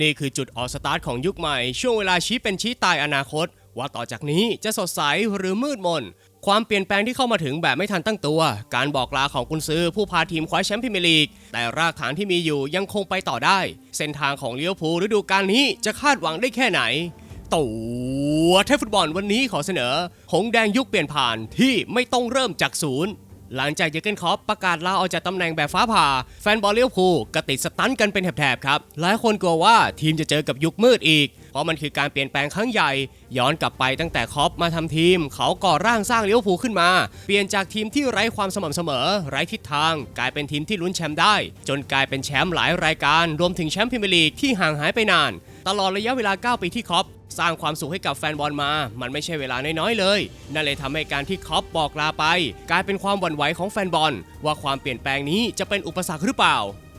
นี่คือจุดออกสตาร์ทของยุคใหม่ ช่วงเวลาชี้เป็นชี้ตายอนาคต ว่าต่อจากนี้จะสดใสหรือมืดมน ความเปลี่ยนแปลงที่เข้ามาถึงแบบไม่ทันตั้งตัว การบอกลาของกุนซือผู้พาทีมคว้าแชมป์พรีเมียร์ลีก แต่รากฐานที่มีอยู่ยังคงไปต่อได้ เส้นทางของเลี้ยวภูฤดูกาลนี้จะคาดหวังได้แค่ไหนตัวเทพฟุตบอลวันนี้ขอเสนอ หงแดงยุคเปลี่ยนผ่านที่ไม่ต้องเริ่มจากศูนย์ หลังจากเยเกนคอปประกาศลาออกจากตำแหน่งแบบฟ้าผ่า แฟนบอลเลี้ยวภูลก็ติดสตันกันเป็นแถบๆครับ หลายคนกลัวว่าทีมจะเจอกับยุคมืดอีก เพราะมันคือการเปลี่ยนแปลงครั้งใหญ่ ย้อนกลับไปตั้งแต่คอปมาทำทีม เขาก่อร่างสร้างเลี้ยวภูขึ้นมา เปลี่ยนจากทีมที่ไร้ความสม่ำเสมอ ไร้ทิศทาง กลายเป็นทีมที่ลุ้นแชมป์ได้ จนกลายเป็นแชมป์หลายรายการ รวมถึงแชมป์พรีเมียร์ลีกที่ห่างหายไปนาน ตลอดระยะเวลา 9 ปีที่คอป สร้างความสุขให้กับแฟนบอลมา มันไม่ใช่เวลาน้อยๆเลย นั่นเลยทำให้การที่คอปบอกลาไป กลายเป็นความหวั่นไหวของแฟนบอล ว่าความเปลี่ยนแปลงนี้จะเป็นอุปสรรคหรือเปล่า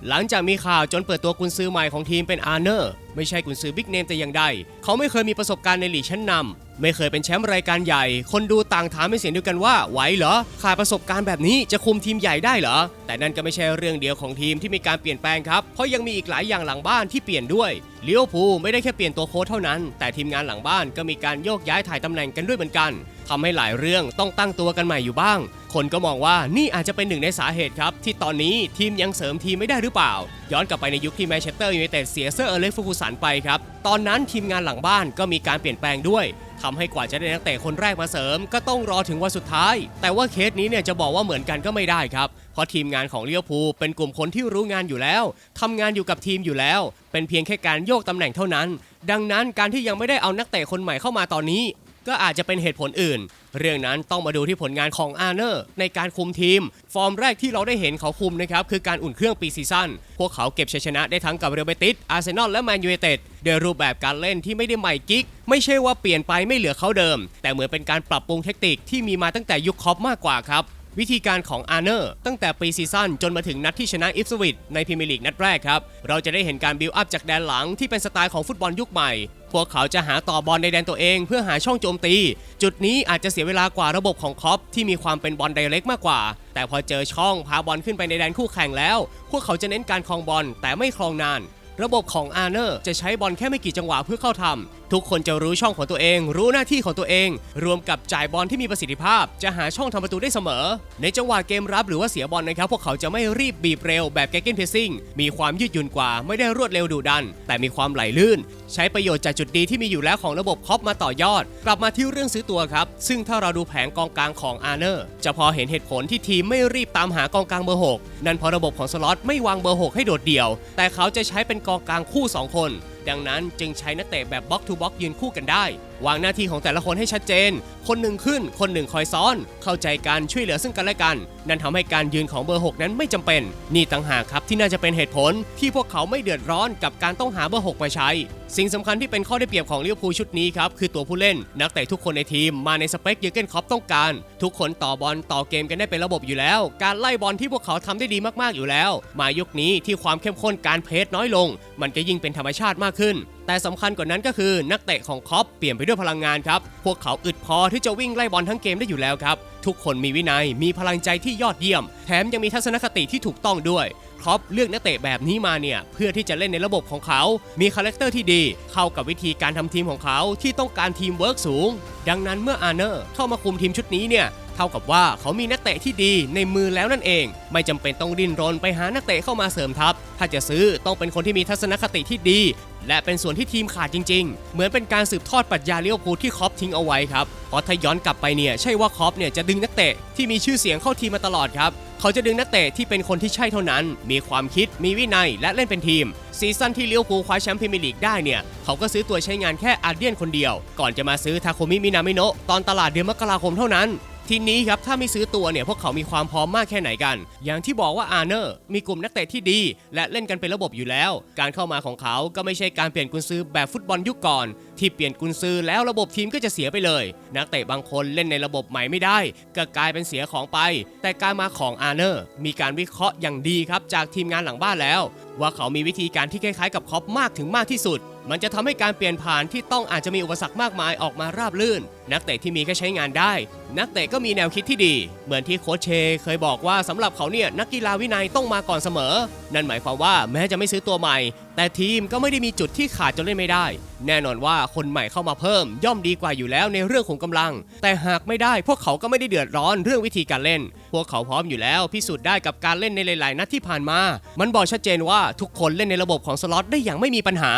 หลังจากมีข่าวจนเปิดตัวกุนซือใหม่ของทีมเป็นอาร์เนอร์ ไม่ใช่กุนซือบิ๊กเนมแต่อย่างใด เขาไม่เคยมีประสบการณ์ในหลีกชั้นนำไม่เคยเป็นแชมป์รายการใหญ่ คนดูต่างถามเป็นเสียงเดียวกันว่าไหวเหรอขาดประสบการณ์แบบนี้จะคุมทีมใหญ่ได้เหรอ แต่นั่นก็ไม่ใช่เรื่องเดียวของทีมที่มีการเปลี่ยนแปลงครับ เพราะยังมีอีกหลายอย่างหลังบ้านที่เปลี่ยนด้วยเลี้ยวภูไม่ได้แค่เปลี่ยนตัวโค้ชเท่านั้น แต่ทีมงานหลังบ้านก็มีการโยกย้ายถ่ายตำแหน่งกันด้วยเหมือนกันทำให้หลายเรื่องต้องตั้งตัวกันใหม่อยู่บ้าง คนก็มองว่านี่อาจจะเป็นหนึ่งในสาเหตุครับ ที่ตอนนี้ทีมยังเสริมทีมไม่ได้หรือเปล่า ย้อนกลับไปในยุคที่แมนเชสเตอร์ยูไนเต็ดเสียเซอร์เอเล็กฟูกุสันไปครับ ตอนนั้นทีมงานหลังบ้านก็มีการเปลี่ยนแปลงด้วยทำให้กว่าจะได้นักเตะคนแรกมาเสริม ก็ต้องรอถึงวันสุดท้าย แต่ว่าเคสนี้เนี่ยจะบอกว่าเหมือนกันก็ไม่ได้ครับ เพราะทีมงานของเลี้ยวภูเป็นกลุ่มคนที่รู้งานอยู่แล้วทำงานอยู่กับทีมอยู่แล้ว เป็นเพียงแค่การโยกตำแหน่งเท่านั้น ดังนั้นการที่ยังไม่ได้เอานักเตะคนใหม่เข้ามาตอนนี้ ก็อาจจะเป็นเหตุผลอื่น เรื่องนั้นต้องมาดูที่ผลงานของอาร์เนอร์ในการคุมทีม ฟอร์มแรกที่เราได้เห็นเขาคุมนะครับคือการอุ่นเครื่องปีซีซั่นพวกเขาเก็บชัยชนะได้ทั้งกับเรอัลเบติสอาร์เซนอลและแมนยูไนเต็ดโดยรูปแบบการเล่นที่ไม่ได้ใหม่กิ๊ก ไม่ใช่ว่าเปลี่ยนไปไม่เหลือเขาเดิม แต่เหมือนเป็นการปรับปรุงเทคนิคที่มีมาตั้งแต่ยุคคอปมากกว่าครับวิธีการของอาร์เนอร์ตั้งแต่ปีซีซั่นจนมาถึงนัดที่ชนะอิฟสวิตในพรีเมียร์ลีกนัดแรกครับ เราจะได้เห็นการบิวอัพจากแดนหลังที่เป็นสไตล์ของฟุตบอลยุคใหม่ พวกเขาจะหาต่อบอลในแดนตัวเองเพื่อหาช่องโจมตี จุดนี้อาจจะเสียเวลากว่าระบบของคอปที่มีความเป็นบอลไดเรกมากกว่า แต่พอเจอช่องพาบอลขึ้นไปในแดนคู่แข่งแล้ว พวกเขาจะเน้นการคลองบอลแต่ไม่คลองนาน ระบบของอาร์เนอร์จะใช้บอลแค่ไม่กี่จังหวะเพื่อเข้าทำทุกคนจะรู้ช่องของตัวเอง รู้หน้าที่ของตัวเอง รวมกับจ่ายบอลที่มีประสิทธิภาพ จะหาช่องทำประตูได้เสมอ ในจังหวะเกมรับหรือว่าเสียบอลนะครับ พวกเขาจะไม่รีบบีบเร็วแบบแกเกนเพสซิ่งมีความยืดหยุ่นกว่าไม่ได้รวดเร็วดุดัน แต่มีความไหลลื่น ใช้ประโยชน์จากจุดดีที่มีอยู่แล้วของระบบคอปมาต่อยอด กลับมาที่เรื่องซื้อตัวครับ ซึ่งถ้าเราดูแผงกองกลางของอาร์เนอร์จะพอเห็นเหตุผลที่ทีมไม่รีบตามหากองกลางเบอร์หกนั่นเพราะระบบของสล็อตไม่วางเบอร์หกให้โดดเดี่ยว แต่เขาจะใช้เป็นกองกลางคู่สองคน ดังนั้นจึงใช้นักเตะแบบบล็อกทูบล็อกยืนคู่กันได้ วางหน้าที่ของแต่ละคนให้ชัดเจน คนหนึ่งขึ้น คนหนึ่งคอยซ้อน เข้าใจกันช่วยเหลือซึ่งกันและกัน นั่นทำให้การยืนของเบอร์ 6 นั้นไม่จำเป็น นี่ต่างหากครับที่น่าจะเป็นเหตุผล ที่พวกเขาไม่เดือดร้อนกับการต้องหาเบอร์ 6 มาใช้ สิ่งสำคัญที่เป็นข้อได้เปรียบของลิเวอร์พูลชุดนี้ครับคือตัวผู้เล่น นักเตะทุกคนในทีมมาในสเปคเยอร์เกนคอปต้องการ ทุกคนต่อบอลต่อเกมกันได้เป็นระบบอยู่แล้ว การไล่บอลที่พวกเขาทำได้ดีมากๆอยู่แล้ว มายุคนี้ที่ความเข้มข้นการเพสน้อยลง มันก็ยิ่งเป็นธรรมชาติมากขึ้น แต่สำคัญกว่านั้นก็คือนักเตะของคอปเปลี่ยนไปด้วยพลังงานครับ พวกเขาอึดพอที่จะวิ่งไล่บอลทั้งเกมได้อยู่แล้วครับ ทุกคนมีวินัย มีพลังใจที่ยอดเยี่ยม แถมยังมีทัศนคติที่ถูกต้องด้วยครอปเลือกนักเตะแบบนี้มาเนี่ย เพื่อที่จะเล่นในระบบของเขา มีคาแรคเตอร์ที่ดี เข้ากับวิธีการทำทีมของเขาที่ต้องการทีมเวิร์กสูง ดังนั้นเมื่ออาร์เนอร์เข้ามาคุมทีมชุดนี้เนี่ย เท่ากับว่าเขามีนักเตะที่ดีในมือแล้วนั่นเอง ไม่จำเป็นต้องดิ้นรนไปหานักเตะเข้ามาเสริมทัพ ถ้าจะซื้อต้องเป็นคนที่มีทัศนคติที่ดี และเป็นส่วนที่ทีมขาดจริง ๆ เหมือนเป็นการสืบทอดปรัชญาเลี้ยวภูที่คอปทิ้งเอาไว้ครับเพราะถ้าย้อนกลับไปเนี่ยใช่ว่าคอปเนี่ยจะดึงนักเตะที่มีชื่อเสียงเข้าทีมมาตลอดครับเขาจะดึงนักเตะที่เป็นคนที่ใช่เท่านั้น มีความคิด มีวินัย และเล่นเป็นทีม ซีซั่นที่เลี้ยวภูคว้าแชมป์พรีเมียร์ลีกได้เนี่ย เขาก็ซื้อตัวใช้งานแค่อาร์เดียนคนเดียว ก่อนจะมาซื้อทาโคมิมินามิโนะตอนตลาดเดือนมกราคมเท่านั้น ทีนี้ครับถ้าไม่ซื้อตัวเนี่ยพวกเขามีความพร้อมมากแค่ไหนกัน อย่างที่บอกว่าอาร์เนอร์มีกลุ่มนักเตะที่ดี และเล่นกันเป็นระบบอยู่แล้ว การเข้ามาของเขาก็ไม่ใช่การเปลี่ยนกุนซือแบบฟุตบอลยุคก่อน ที่เปลี่ยนกุนซือแล้วระบบทีมก็จะเสียไปเลย นักเตะบางคนเล่นในระบบใหม่ไม่ได้ก็กลายเป็นเสียของไป แต่การมาของอาร์เนอร์มีการวิเคราะห์อย่างดีครับจากทีมงานหลังบ้านแล้ว ว่าเขามีวิธีการที่คล้ายๆกับคอปมากถึงมากที่สุด มันจะทำให้การเปลี่ยนผ่านที่ต้องอาจจะมีอุปสรรคมากมายออกมาราบลื่น นักเตะที่มีก็ใช้งานได้ นักเตะก็มีแนวคิดที่ดี เหมือนที่โค้ชเช เคยบอกว่าสำหรับเขาเนี่ยนักกีฬาวินัยต้องมาก่อนเสมอ นั่นหมายความว่าแม้จะไม่ซื้อตัวใหม่ แต่ทีมก็ไม่ได้มีจุดที่ขาดจนเล่นไม่ได้ แน่นอนว่าคนใหม่เข้ามาเพิ่ม ย่อมดีกว่าอยู่แล้วในเรื่องของกำลัง แต่หากไม่ได้ พวกเขาก็ไม่ได้เดือดร้อนเรื่องวิธีการเล่น พวกเขาพร้อมอยู่แล้ว พิสูจน์ได้กับการเล่นในหลาย ๆ นัดที่ผ่านมา มันบอกชัดเจนว่าทุกคนเล่นในระบบของสล็อตได้อย่างไม่มีปัญหา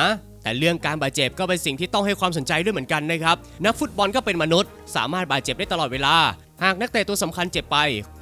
แต่เรื่องการบาดเจ็บก็เป็นสิ่งที่ต้องให้ความสนใจด้วยเหมือนกันนะครับนักฟุตบอลก็เป็นมนุษย์ สามารถบาดเจ็บได้ตลอดเวลา หากนักเตะตัวสำคัญเจ็บไป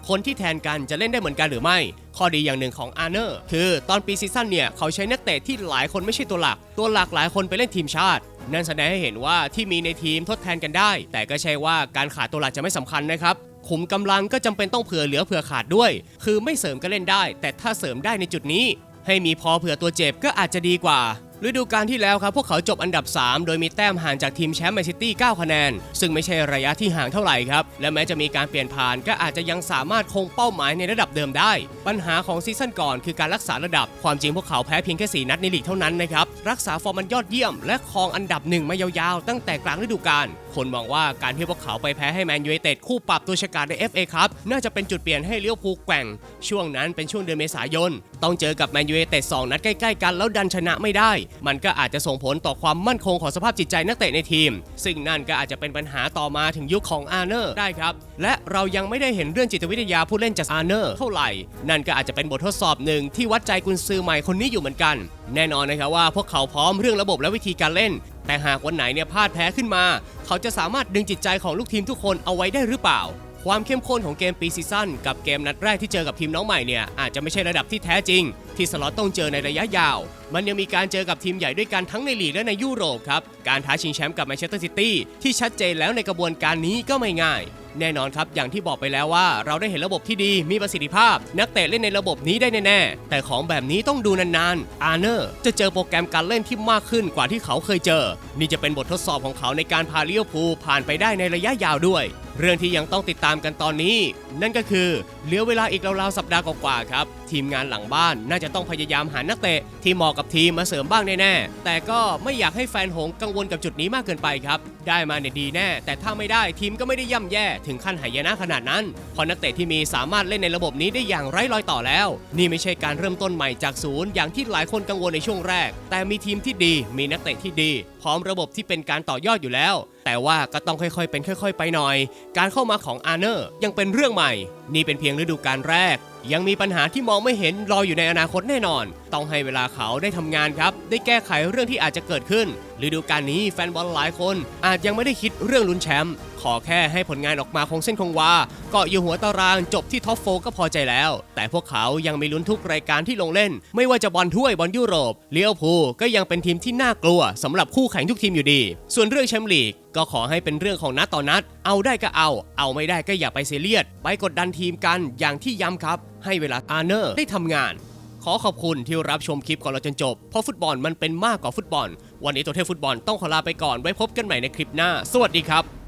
คนที่แทนกันจะเล่นได้เหมือนกันหรือไม่ ข้อดีอย่างหนึ่งของอาร์เนอร์คือตอนปีซีซั่นเนี่ยเขาใช้นักเตะที่หลายคนไม่ใช่ตัวหลัก ตัวหลักหลายคนไปเล่นทีมชาตินั่นแสดงให้เห็นว่าที่มีในทีมทดแทนกันได้ แต่ก็ใช่ว่าการขาดตัวหลักจะไม่สำคัญนะครับขุมกำลังก็จำเป็นต้องเผื่อเหลือเผื่อขาดด้วย คือไม่เสริมก็เล่นได้ แต่ถ้าเสริมได้ในจุดนี้ ให้มีพอเผื่อตัวเจ็บก็อาจจะดีกว่า ฤดูกาลที่แล้วครับ พวกเขาจบอันดับ 3 โดยมีแต้มห่างจากทีมแชมป์แมนซิตี้9คะแนน ซึ่งไม่ใช่ระยะที่ห่างเท่าไหร่ครับ และแม้จะมีการเปลี่ยนผ่านก็อาจจะยังสามารถคงเป้าหมายในระดับเดิมได้ ปัญหาของซีซั่นก่อนคือการรักษาระดับ ความจริงพวกเขาแพ้เพียงแค่4นัดในลีกเท่านั้นนะครับ รักษาฟอร์มมันยอดเยี่ยม และครองอันดับหนึ่งมายาวๆ ตั้งแต่กลางฤดูกาล คนมองว่าการที่พวกเขาไปแพ้ให้แมนยูไนเต็ดคู่ปรับตัวฉกาจใน FA ครับน่าจะเป็นจุดเปลี่ยนให้เลี้ยวภูลแกว่ง ช่วงนั้นเป็นช่วงเดือนเมษายน ต้องเจอกับแมนยูไนเต็ด2นัดใกล้ๆกันแล้วดันชนะไม่ได้มันก็อาจจะส่งผลต่อความมั่นคงของสภาพจิตใจนักเตะในทีม ซึ่งนั่นก็อาจจะเป็นปัญหาต่อมาถึงยุคของอาร์เนอร์ได้ครับ และเรายังไม่ได้เห็นเรื่องจิตวิทยาผู้เล่นจากอาร์เนอร์เท่าไหร่ นั่นก็อาจจะเป็นบททดสอบหนึ่งที่วัดใจกุนซือใหม่คนนี้อยู่เหมือนกัน แน่นอนนะครับว่าพวกเขาพร้อมเรื่องระบบและวิธีการเล่น แต่หากวันไหนเนี่ยพลาดแพ้ขึ้นมา เขาจะสามารถดึงจิตใจของลูกทีมทุกคนเอาไว้ได้หรือเปล่า ความเข้มข้นของเกมปีซีซั่นกับเกมนัดแรกที่เจอกับทีมน้องใหม่เนี่ยอาจจะไม่ใช่ระดับที่แท้จริง ที่สล็อตต้องเจอในระยะยาว มันยังมีการเจอกับทีมใหญ่ด้วยกันทั้งในลีกและในยุโรปครับ การท้าชิงแชมป์กับแมนเชสเตอร์ซิตี้ที่ชัดเจนแล้วในกระบวนการนี้ก็ไม่ง่าย แน่นอนครับ อย่างที่บอกไปแล้วว่า เราได้เห็นระบบที่ดีมีประสิทธิภาพ นักเตะเล่นในระบบนี้ได้แน่ๆ แต่ของแบบนี้ต้องดูนานๆ อาร์เนอร์จะเจอโปรแกรมการเล่นที่มากขึ้นกว่าที่เขาเคยเจอ นี่จะเป็นบททดสอบของเขาในการพาเลี้ยวภูผ่านไปได้ในระยะยาวด้วย เรื่องที่ยังต้องติดตามกันตอนนี้ นั่นก็คือเหลือเวลาอีกราวๆสัปดาห์กว่าๆครับ ทีมงานหลังบ้าน น่าจะต้องพยายามหานักเตะ ที่เหมาะกับทีมมาเสริมบ้างแน่ๆแต่ก็ไม่อยากให้แฟนหงกังวลกับจุดนี้มากเกินไปครับ ได้มาเนี่ยดีแน่ แต่ถ้าไม่ได้ทีมก็ไม่ได้ย่ำแย่ถึงขั้นหายนะขนาดนั้นเพราะนักเตะที่มีสามารถเล่นในระบบนี้ได้อย่างไร้รอยต่อแล้ว นี่ไม่ใช่การเริ่มต้นใหม่จากศูนย์อย่างที่หลายคนกังวลในช่วงแรก แต่มีทีมที่ดีมีนักเตะที่ดี พร้อมระบบที่เป็นการต่อยอดอยู่แล้ว แต่ว่าก็ต้องค่อยๆ เป็นค่อย ๆ ไปหน่อย การเข้ามาของอาร์เนอร์ยังเป็นเรื่องใหม่ นี่เป็นเพียงฤดูกาลแรก ยังมีปัญหาที่มองไม่เห็นรออยู่ในอนาคตแน่นอน ต้องให้เวลาเขาได้ทำงานครับ ได้แก้ไขเรื่องที่อาจจะเกิดขึ้นฤดูกาลนี้แฟนบอลหลายคนอาจยังไม่ได้คิดเรื่องลุ้นแชมป์ขอแค่ให้ผลงานออกมาคงเส้นคงวาเกาะอยู่หัวตารางจบที่ท็อปโฟก็พอใจแล้ว แต่พวกเขายังมีลุ้นทุกรายการที่ลงเล่น ไม่ว่าจะบอลถ้วยบอลยุโรปเลี้ยวภูก็ยังเป็นทีมที่น่ากลัวสำหรับคู่แข่งทุกทีมอยู่ดี ส่วนเรื่องแชมป์ลีกก็ขอให้เป็นเรื่องของนัดต่อนัด เอาได้ก็เอา เอาไม่ได้ก็อย่าไปเซีเรียสไปกดดันทีมกันอย่างที่ย้ำครับ ให้เวลาอาร์เนอร์ได้ทำงาน ขอขอบคุณที่รับชมคลิปของเราจนจบ เพราะฟุตบอลมันเป็นมากกว่าฟุตบอล วันนี้ตัวเทพฟุตบอลต้องขอลาไปก่อนไว้พบกันใหม่ในคลิปหน้า สวัสดีครับ